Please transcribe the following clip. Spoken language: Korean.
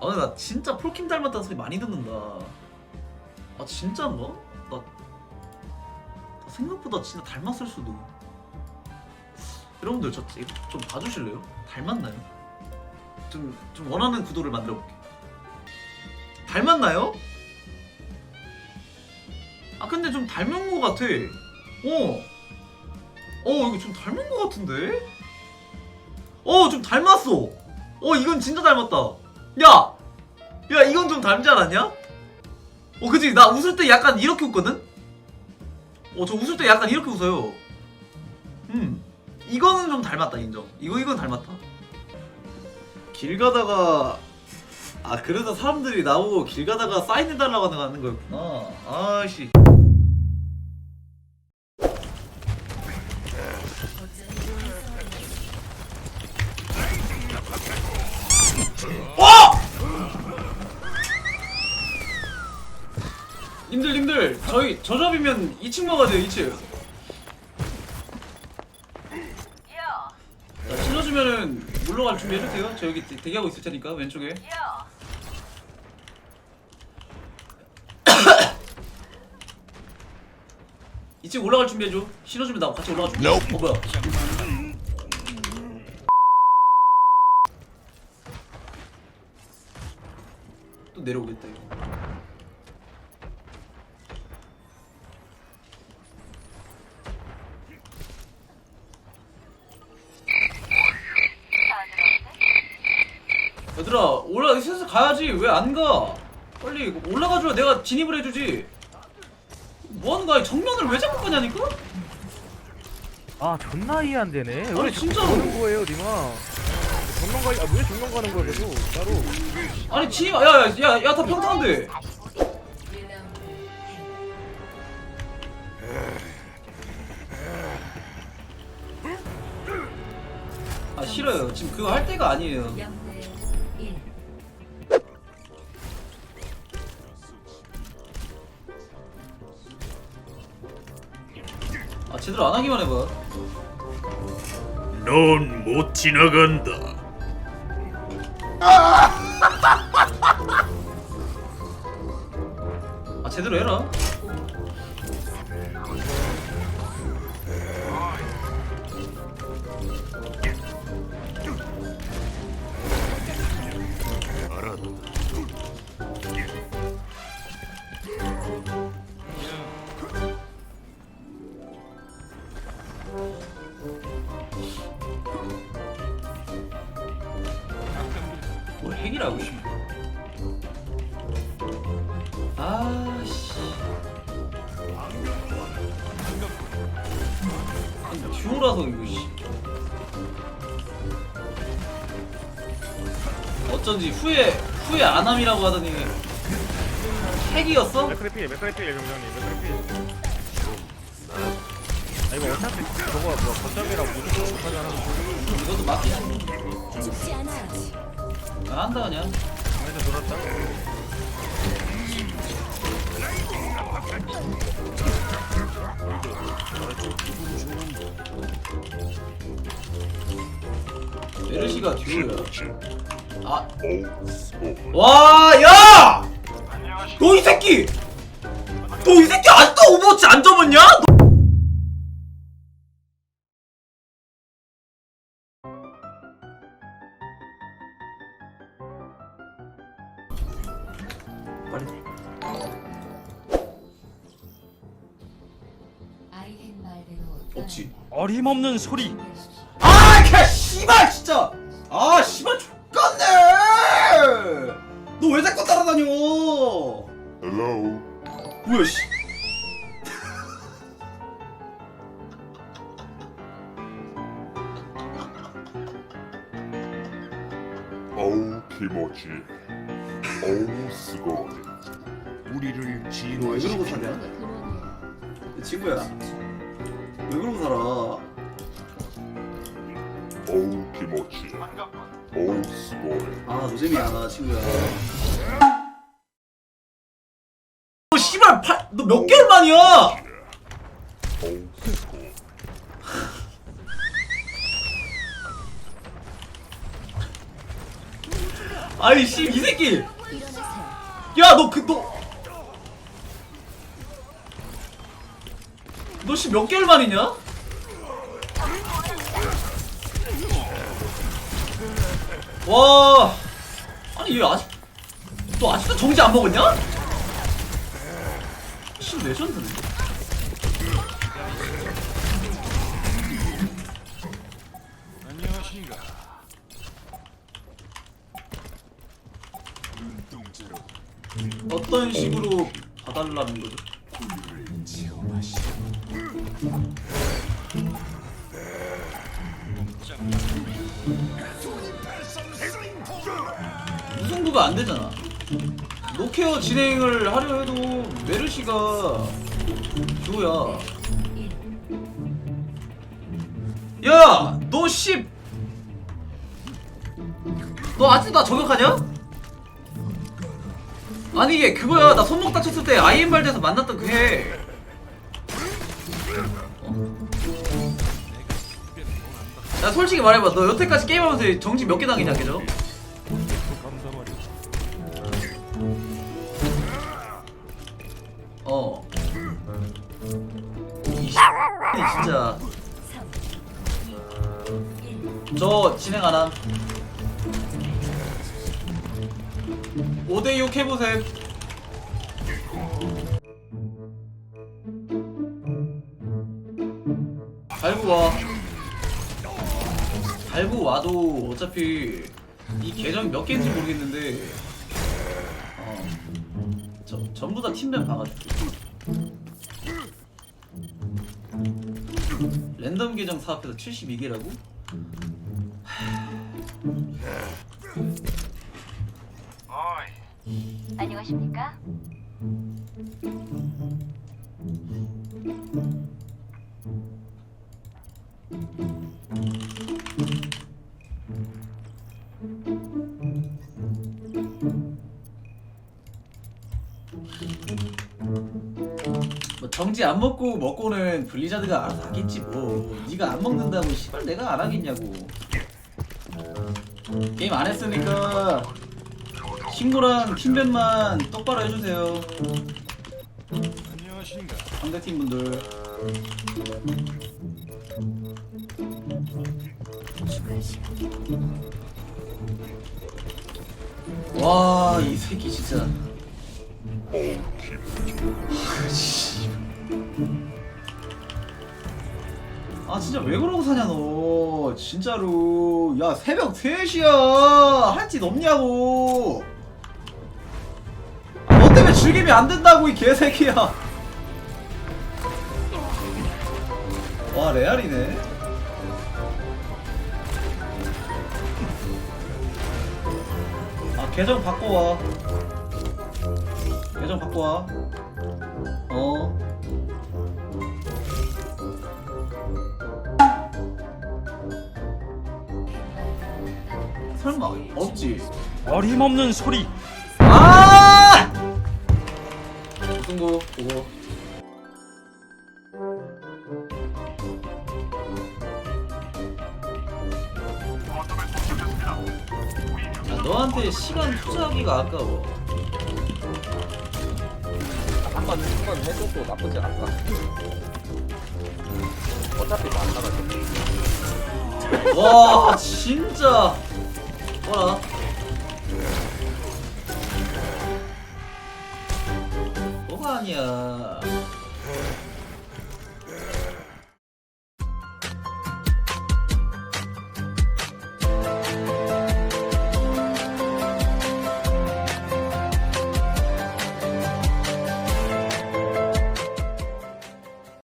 아 근데 나 진짜 폴킴 닮았다는 소리 많이 듣는다. 아 진짜인가? 나, 나 생각보다 진짜 닮았을 수도. 여러분들 저 좀 봐주실래요? 닮았나요? 좀, 좀 원하는 구도를 만들어 볼게. 닮았나요? 아 근데 좀 닮은 것 같아. 어. 어 이거 좀 닮은 것 같은데? 어 좀 닮았어. 어 이건 진짜 닮았다. 야, 야 이건 좀 닮지 않았냐? 어 그지 나 웃을 때 약간 이렇게 웃거든. 어저 웃을 때 약간 이렇게 웃어요. 음 이거는 좀 닮았다 인정. 이거 이건 닮았다. 길 가다가 아 그래서 사람들이 나보고 길 가다가 사인해달라고 하는 거였구나. 아씨. 님들 님들 저희 저접이면 2층 먹어야 돼요 2층. 자 실어주면은 물러갈 준비해주세요. 저 여기 대- 대기하고 있을 테니까 왼쪽에. 이층 올라갈 준비해줘. 실어주면 나 같이 올라가 줄게 어 뭐야? 또 내려오겠다 이거 얘들아 올라 슬슬 가야지 왜 안 가? 빨리 올라가줘야 내가 진입을 해주지 뭐하는 거야 정면을 왜 자꾸 가냐니까? 아 존나 이해 안 되네. 아니, 왜 진짜로. 가는 거예요, 리마? 정면 가, 아왜 정면 가는 거야 계속 따로? 아니 진입 야야야야 다 평타인데 아 싫어요 지금 그거 할 때가 아니에요 아 제대로 안 하기만 해봐 넌 못 지나간다. 아 제대로 해라 핵이라고 씨. 아씨 아니, 듀오라서 이거 씨 어쩐지 후에 후에 안함이라고 하더니 핵이었어? 아 이거 어차피 저거 뭐 거점이랑 무조건 못하잖아. 이것도 맞긴 죽지 않아야지. 아, 한다 그냥 그래서 놀았다. 메르시가 듀오야 아 오, 와, 야! 너 이 새끼! 너 이 새끼 아직도 오버워치 안 접었냐? 너... 없지. 어림없는 소리. 아, 개 씨발 진짜. 아, 씨발 족같네. 너 왜 자꾸 따라다녀? hello. 뭐야, 씨. 어우 기모지. 어우 스고이. 우리를 너 왜 그러고 진화시키는 사냐? 친구야. 왜 그러고 살아? 어우 기모지. 어우 스고이. 아 노잼이야 나 친구야 너 씨발 너몇 개월 만이야 어우. 아니 씨이 새끼 야 너 그 너 너 씨 몇 개월 만이냐? 와 아니 얘 아직 너 아직도 정지 안 먹었냐? 씨 레전드네 어떤 식으로 봐달라는 거죠? 우승부가 안 되잖아. 노케어 진행을 하려 해도 메르시가 듀오야. 야, 너 씨, 너 아직도 나 저격하냐? 아니 이게 그거야. 나 손목 다쳤을 때 아이엠 발드에서 만났던 그 해. 야 솔직히 말해봐. 너 여태까지 게임하면서 정지 몇개 당했냐, 걔죠? 어. 이 진짜. 저 진행 안 함. 5대6 해보셈. 달고 와. 달고 와도 어차피 이 계정이 몇 개인지 모르겠는데 어. 저, 전부 다 팀별 봐가지고 랜덤 계정 사업해서 72개라고? 안녕하십니까? 뭐 정지 안 먹고 먹고는 블리자드가 알아서 하겠지 뭐. 네가 안 먹는다고 시발 내가 안 하겠냐고. 게임 안 했으니까 신고랑 팀벤만 똑바로 해주세요. 상대팀 분들 와 이 새끼 진짜. 기모지 아 진짜 왜 그러고 사냐 너. 진짜로. 야 새벽 3시야. 할 짓 없냐고. 아, 너 때문에 즐기면 안 된다고 이 개새끼야 와 레알이네. 아 계정 바꿔와. 계정 바꿔와. 어? 설마 없지? 어림없는 소리. 아! 승부 보고 너한테 시간 투자하기가 아까워. 한번 한번 해줘도 나쁘지 않다. 어차피 안 나가죠. 와, 진짜. 뭐라? 뭐가 아니야.